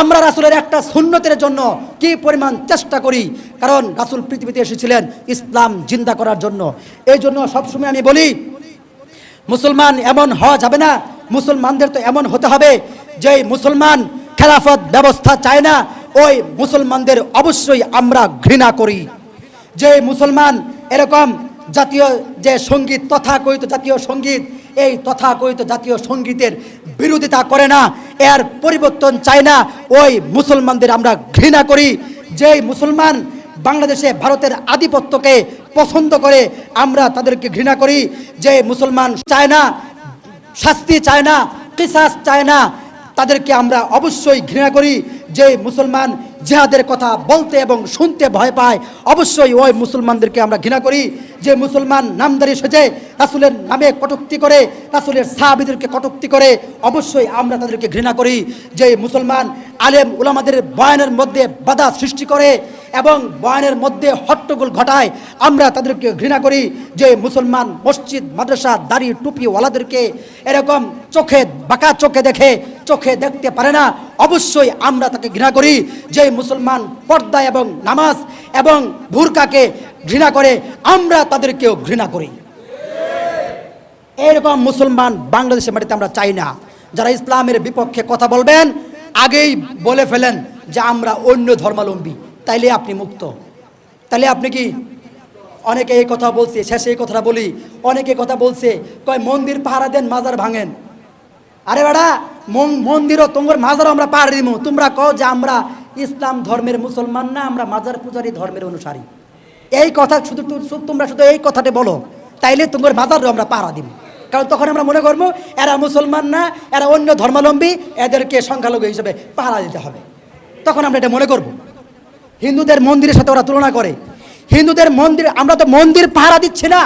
আমরা রাসুলের একটা সুন্নতের জন্য কি পরিমাণ চেষ্টা করি? কারণ রাসুল পৃথিবীতে এসেছিলেন ইসলাম জিন্দা করার জন্য। এই জন্য সবসময় আমি বলি, মুসলমান এমন হওয়া যাবে না। মুসলমানদের তো এমন হতে হবে যে মুসলমান খেলাফত ব্যবস্থা চায় না। ওই মুসলমানদের অবশ্যই আমরা ঘৃণা করি। যে মুসলমান এরকম জাতীয় যে সংগীত তথাকথিত জাতীয় সংগীত, এই তথাকথিত জাতীয় সঙ্গীতের বিরোধিতা করে না, এর পরিবর্তন চায় না, ওই মুসলমানদের আমরা ঘৃণা করি। যেই মুসলমান বাংলাদেশে ভারতের আধিপত্যকে পছন্দ করে, আমরা তাদেরকে ঘৃণা করি। যে মুসলমান চায় না, শাস্তি চায় না, কিসাস চায় না, তাদেরকে আমরা অবশ্যই ঘৃণা করি। যে মুসলমান জেহাদের কথা বলতে এবং শুনতে ভয় পায়, অবশ্যই ওই মুসলমানদেরকে আমরা ঘৃণা করি। যে মুসলমান নামদারি সেজে রাসুলের নামে কটুক্তি করে, রাসুলের সাহাবিদেরকে কটুক্তি করে, অবশ্যই আমরা তাদেরকে ঘৃণা করি। যে মুসলমান আলেম উলামাদের বয়ানের মধ্যে বাধা সৃষ্টি করে এবং বয়ানের মধ্যে হট্টগোল ঘটায়, আমরা তাদেরকে ঘৃণা করি। যে মুসলমান মসজিদ, মাদ্রাসা, দাড়ি, টুপি ওয়ালাদেরকে এরকম চোখে, বাঁকা চোখে দেখে, চোখে দেখতে পারে না অবশ্যই আমরা তাকে ঘৃণা করি যে মুসলমান পর্দা এবং নামাজ এবং ভুরকাকে ঘৃণা করে, আমরা তাদেরকেও ঘৃণা করি। এরকম মুসলমান বাংলাদেশের মাটিতে আমরা চাই না। যারা ইসলামের বিপক্ষে কথা বলবেন, আগেই বলে ফেলেন যে আমরা অন্য ধর্মাবলম্বী। তাইলে আপনি মুক্ত। তাইলে আপনি কি অনেকে এই কথা বলছে, শেষে এই কথাটা বলি, অনেকে কথা বলছে, কয়, মন্দির পাহারা দেন, মাজার ভাঙেন। আরে বেড়া মন্দিরও তোমার মাজারও আমরা পাহাড় দিব তোমরা কও যে আমরা ইসলাম ধর্মের মুসলমান না, আমরা মাজার পূজারী ধর্মের অনুসারী। এই কথা শুধু তোমরা শুধু এই কথাটা বলো, তাইলে তোমার মাজারও আমরা পাহারা দিব কারণ তখন আমরা মনে করব এরা মুসলমান না, এরা অন্য ধর্মাবলম্বী, এদেরকে সংখ্যালঘু হিসেবে পাহারা দিতে হবে। তখন আমরা এটা মনে করব। হিন্দুদের মন্দিরের সাথে ওরা তুলনা করে। হিন্দুদের মন্দির আমরা তো মন্দির পাহারা দিচ্ছি না।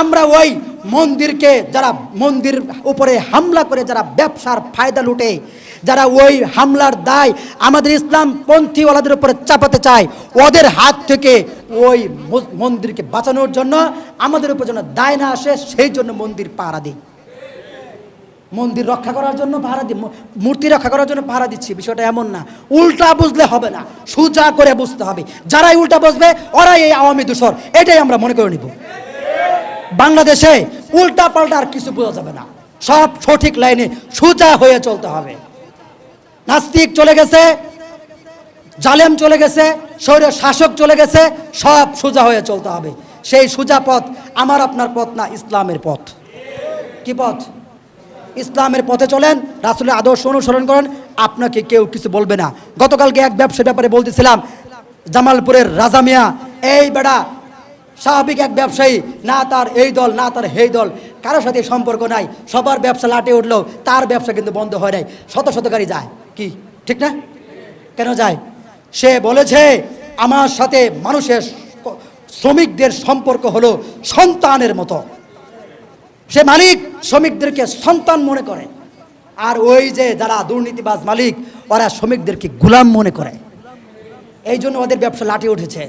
আমরা ওই মন্দিরকে যারা মন্দির উপরে হামলা করে, যারা ব্যবসার ফায়দা লুটে, যারা ওই হামলার দায় আমাদের ইসলাম পন্থীওয়ালাদের উপরে চাপাতে চায়, ওদের হাত থেকে ওই মন্দিরকে বাঁচানোর জন্য আমাদের উপর যেন দায় না আসে, সেই জন্য মন্দির পাহারা দিই। মন্দির রক্ষা করার জন্য পাহারা দিই মূর্তি রক্ষা করার জন্য পাহারা দিচ্ছি, বিষয়টা এমন না। উল্টা বুঝলে হবে না, সোজা করে বুঝতে হবে। যারাই উল্টা বুঝবে, ওরাই এই আওয়ামী দূষর, এটাই আমরা মনে করে নিব। বাংলাদেশে উল্টা পাল্টা আর কিছু বোঝা যাবে না। সব সঠিক লাইনে সোজা হয়ে চলতে হবে। নাস্তিক চলে গেছে, জালেম চলে গেছে, শরীরের শাসক চলে গেছে, সব সোজা হয়ে চলতে হবে। সেই সোজা পথ আমার, আপনার পথ না ইসলামের পথ। কি পথ? ইসলামের পথে চলেন, রাসুলের আদর্শ অনুসরণ করেন, আপনাকে কেউ কিছু বলবে না। গতকালকে এক ব্যবসা ব্যাপারে বলতেছিলাম, জামালপুরের রাজা মিয়া, এই বেড়া স্বাভাবিক এক ব্যবসায়ী, না তার এই দল, না তার হেই দল, কারোর সাথে সম্পর্ক নাই, সবার ব্যবসা লাটে উঠলেও তার ব্যবসা কিন্তু বন্ধ হয় নাই, শত শত গাড়ি যায়, কি, ঠিক না? কেন যায়? সে বলেছে, আমার সাথে মানুষের শ্রমিকদের সম্পর্ক হলো সন্তানের মতো। সে মালিক শ্রমিকদেরকে সন্তান মনে করে, আর ওই যে যারা দুর্নীতিবাজ মালিক, ওরা শ্রমিকদেরকে গুলাম মনে করে। এই জন্য ওদের ব্যবসা লাটে উঠেছে।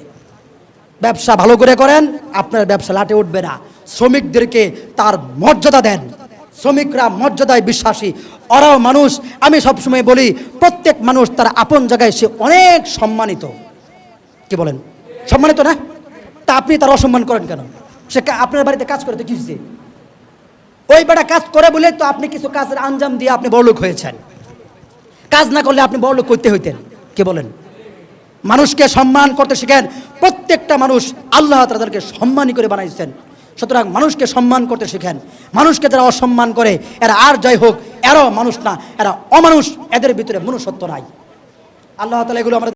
ব্যবসা ভালো করে করেন, আপনার ব্যবসা লাটে উঠবে না। শ্রমিকদেরকে তার মর্যাদা দেন। শ্রমিকরা মর্যাদায় বিশ্বাসী। ওরাও মানুষ। আমি সবসময় বলি, প্রত্যেক মানুষ তার আপন জায়গায় সে অনেক সম্মানিত। কি বলেন? সম্মানিত না? তা আপনি তার অসম্মান করেন কেন? সে আপনার বাড়িতে কাজ করে তো কি ওই বেটা কাজ করে বলে তো আপনি কিছু কাজের আঞ্জাম দিয়ে আপনি বড়লোক হয়েছেন। কাজ না করলে আপনি বড়লোক করতে হইতেন। কি বলেন? মানুষকে সম্মান করতে শিখেন। প্রত্যেকটা মানুষ আল্লাহ তাদেরকে সম্মানই করে বানাইছেন। সুতরাং মানুষকে সম্মান করতে শিখেন। মানুষকে যারা অসম্মান করে, এরা আর যাই হোক, এরাও মানুষ না, এরা অমানুষ। এদের ভিতরে মনুষ্যত্ব নাই। আল্লাহ তালা এগুলো আমরা